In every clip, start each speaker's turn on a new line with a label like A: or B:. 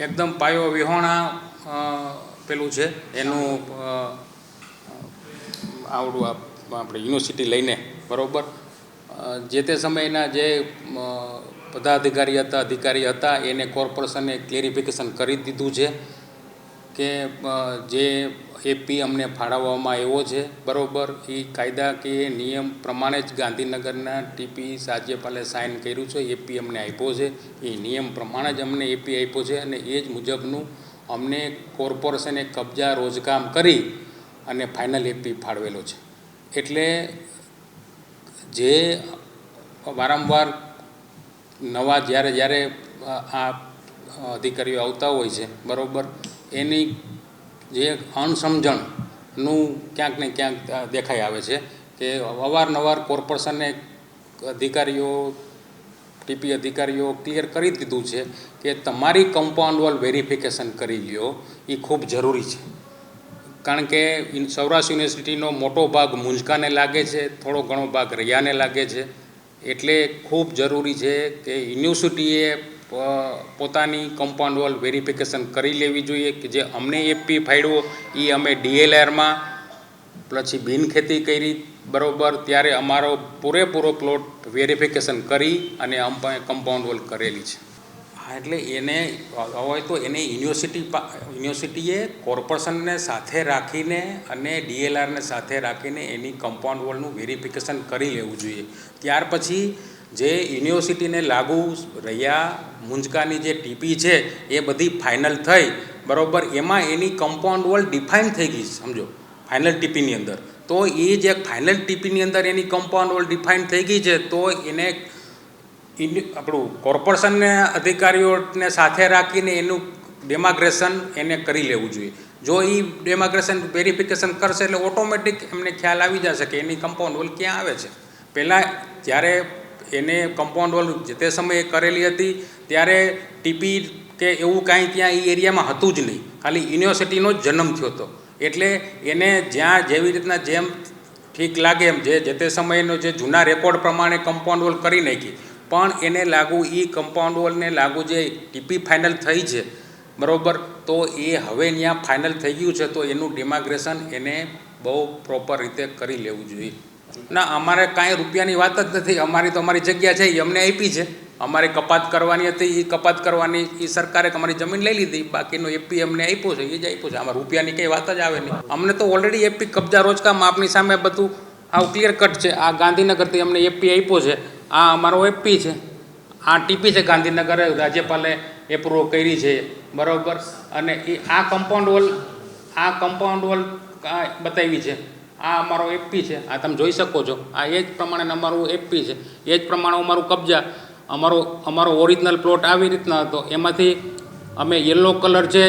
A: એકદમ પાયો વિહોણા પેલું છે, એનું આવડું આપણે યુનિવર્સિટી લઈને, બરાબર? જે તે સમયના જે પદાધિકારી હતા, અધિકારી હતા, એને કોર્પોરેશને ક્લેરિફિકેશન કરી દીધું છે. કે જે એપી અમને ફાળવવામાં આવ્યો છે, બરાબર એ કાયદાકીય નિયમ પ્રમાણે જ ગાંધીનગરના ટીપી રાજ્યપાલે સાઇન કર્યું છે એપી અમને આપ્યો છે. એ નિયમ પ્રમાણે જ અમને એપી આપ્યો છે અને એ જ મુજબનું અમને કોર્પોરેશને કબજા રોજકામ કરી અને ફાઇનલ એપી ફાળવેલો છે. એટલે જે વારંવાર નવા જ્યારે જ્યારે આ અધિકારીઓ આવતા હોય છે, બરાબર એની જે અણસમજણનું ક્યાંક ને ક્યાંક દેખાઈ આવે છે કે અવારનવાર કોર્પોરેશનને અધિકારીઓ ટીપી અધિકારીઓ ક્લિયર કરી દીધું છે કે તમારી કમ્પાઉન્ડ વોલ વેરિફિકેશન કરી લ્યો એ ખૂબ જરૂરી છે. કારણ કે સૌરાષ્ટ્ર યુનિવર્સિટીનો મોટો ભાગ મુંજકાને લાગે છે, થોડો ઘણો ભાગ રૈયાને લાગે છે. એટલે ખૂબ જરૂરી છે કે યુનિવર્સિટીએ પોતાની કમ્પાઉન્ડ વોલ વેરિફિકેશન કરી લેવી જોઈએ કે જે અમને એપી ફાળ્યો એ અમે ડીએલઆરમાં પછી બિનખેતી કરી, બરોબર, ત્યારે અમારો પૂરેપૂરો પ્લોટ વેરિફિકેશન કરી અને અમે કમ્પાઉન્ડ વોલ કરેલી છે. હા, એટલે એને, હોય તો એને યુનિવર્સિટી યુનિવર્સિટીએ કોર્પોરેશનને સાથે રાખીને અને ડીએલઆરને સાથે રાખીને એની કમ્પાઉન્ડ વોલનું વેરિફિકેશન કરી લેવું જોઈએ. ત્યાર પછી જે યુનિવર્સિટીને લાગુ રહ્યા, મુંજકાની જે ટીપી છે, એ બધી ફાઇનલ થઈ. બરાબર, એમાં એની કમ્પાઉન્ડ વોલ ડિફાઇન થઈ ગઈ સમજો. ફાઇનલ ટીપીની અંદર. તો એ જે ફાઇનલ ટીપીની અંદર એની કમ્પાઉન્ડ વોલ ડિફાઇન થઈ ગઈ છે, તો એને આપણું કોર્પોરેશનને અધિકારીઓને સાથે રાખીને એનું ડેમાગ્રેશન એને કરી લેવું જોઈએ. જો એ ડેમાગ્રેશન વેરિફિકેશન કરશે એટલે ઓટોમેટિક એમને ખ્યાલ આવી જશે કે એની કમ્પાઉન્ડ વોલ ક્યાં આવે છે. પહેલાં જ્યારે એને કમ્પાઉન્ડ વોલ જે તે સમયે કરેલી હતી, ત્યારે ટીપી કે એવું કાંઈ ત્યાં એ એરિયામાં હતું જ નહીં. ખાલી યુનિવર્સિટીનો જન્મ થયો હતો. એટલે એને જ્યાં જેવી રીતના જેમ ઠીક લાગે એમ જે જે તે સમયનો જે જૂના રેકોર્ડ પ્રમાણે કમ્પાઉન્ડ વોલ કરી નાખી. પણ એને લાગુ એ કમ્પાઉન્ડ વોલને લાગુ જે ટીપી ફાઇનલ થઈ છે, બરાબર, તો એ હવે ત્યાં ફાઇનલ થઈ ગયું છે, તો એનું ડિમાગ્રેશન એને બહુ પ્રોપર રીતે કરી લેવું જોઈએ. ના, અમારે કાંઈ રૂપિયાની વાત જ નથી. અમારી તો અમારી જગ્યા છે એ અમને આપી છે. અમારે કપાત કરવાની હતી એ કપાત કરવાની એ સરકારે અમારી જમીન લઈ લીધી. બાકીનું એપી અમને આપ્યું છે, એ જ આપ્યું છે. આમાં રૂપિયાની કંઈ વાત જ આવે નહીં. અમને તો ઓલરેડી એપી કબજા રોજકા માપની સામે બધું આવું ક્લિયર કટ છે. આ ગાંધીનગરથી અમને એપી આપ્યો છે. આ અમારો એપી છે. આ ટીપી છે ગાંધીનગરે રાજ્યપાલે એપ્રુવ કરી છે. બરાબર? અને એ આ કમ્પાઉન્ડ વોલ આ કમ્પાઉન્ડ વોલ બતાવી છે. આ અમારો એપી છે. આ તમે જોઈ શકો છો. આ એ જ પ્રમાણે અમારું એપી છે. એ જ પ્રમાણે અમારું કબજા. અમારો અમારો ઓરિજિનલ પ્લોટ આવી રીતના હતો. એમાંથી અમે યલો કલર છે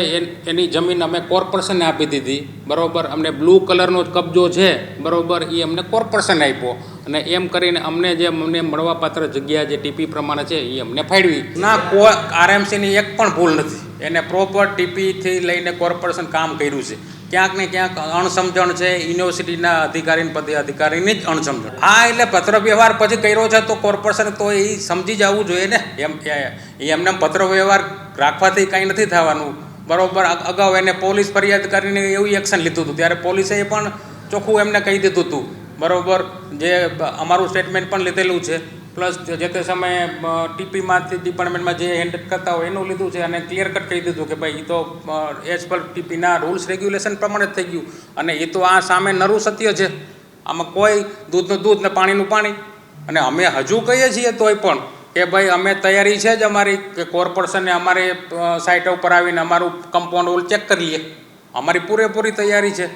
A: એની જમીન અમે કોર્પોરેશનને આપી દીધી. બરાબર? અમને બ્લુ કલરનો કબજો છે. બરોબર? એ અમને કોર્પોરેશન આપ્યો. અને એમ કરીને અમને જે અમને મળવાપાત્ર જગ્યા જે ટીપી પ્રમાણે છે એ અમને ફાળવી ના, કોઈ આરએમસીની એક પણ ભૂલ નથી. એને પ્રોપર ટીપીથી લઈને કોર્પોરેશન કામ કર્યું છે. ક્યાંક ને ક્યાંક અણસમજણ છે યુનિવર્સિટીના અધિકારી પદે અધિકારીની જ અણસમજણ. હા, એટલે પત્ર વ્યવહાર પછી કર્યો છે તો કોર્પોરેશન તો એ સમજી જવું જોઈએ ને. એમ એમને પત્ર વ્યવહાર રાખવાથી કાંઈ નથી થવાનું. બરોબર અગાઉ એને પોલીસ ફરિયાદ કરીને એવું એક્શન લીધું હતું. ત્યારે પોલીસે પણ ચોખ્ખું એમને કહી દીધું હતું. બરોબર, જે અમારું સ્ટેટમેન્ટ પણ લીધેલું છે. પ્લસ જે તે સમયે ટીપીમાંથી ડિપાર્ટમેન્ટમાં જે હેન્ડલ કરતા હોય એનું લીધું છે અને ક્લિયર કટ કહી દીધું કે ભાઈ એ તો એઝ પર ટીપીના રૂલ્સ રેગ્યુલેશન પ્રમાણે જ થઈ ગયું. અને એ તો આ સામે નરું સત્ય છે. આમાં કોઈ દૂધનું દૂધ ને પાણીનું પાણી. અને અમે હજુ કહીએ છીએ તોય પણ કે ભાઈ અમે તૈયારી છે જ અમારી કે કોર્પોરેશને અમારી સાઇટ ઉપર આવીને અમારું કમ્પાઉન્ડ રૂલ ચેક કરી લઈએ. અમારી પૂરેપૂરી તૈયારી છે.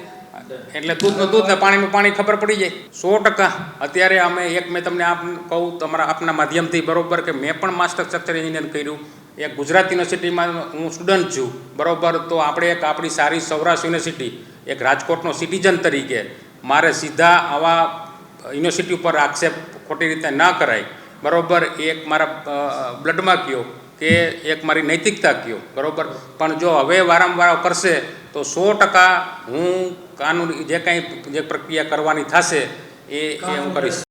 A: એટલે દૂધનું દૂધ ને પાણીનું પાણી ખબર પડી જાય. સો ટકા. અત્યારે અમે એક મેં તમને આપ કહું, તમારા આપના માધ્યમથી બરોબર કે મેં પણ માસ્ટર સ્ટ્રક્ચર એન્જિનિયર કર્યું. એક ગુજરાત યુનિવર્સિટીમાં હું સ્ટુડન્ટ છું. બરોબર, તો આપણે એક આપણી સારી સૌરાષ્ટ્ર યુનિવર્સિટી, એક રાજકોટનો સિટીઝન તરીકે, મારે સીધા આવા યુનિવર્સિટી ઉપર આક્ષેપ ખોટી રીતે ન કરાય. બરોબર, એક મારા બ્લડમાં કયો કે એક મારી નૈતિકતા કયો બરાબર? પણ જો હવે વારંવાર કરશે તો સો ટકા હું કાનૂની જે કાંઈ જે પ્રક્રિયા કરવાની થશે એ એ હું કરીશ.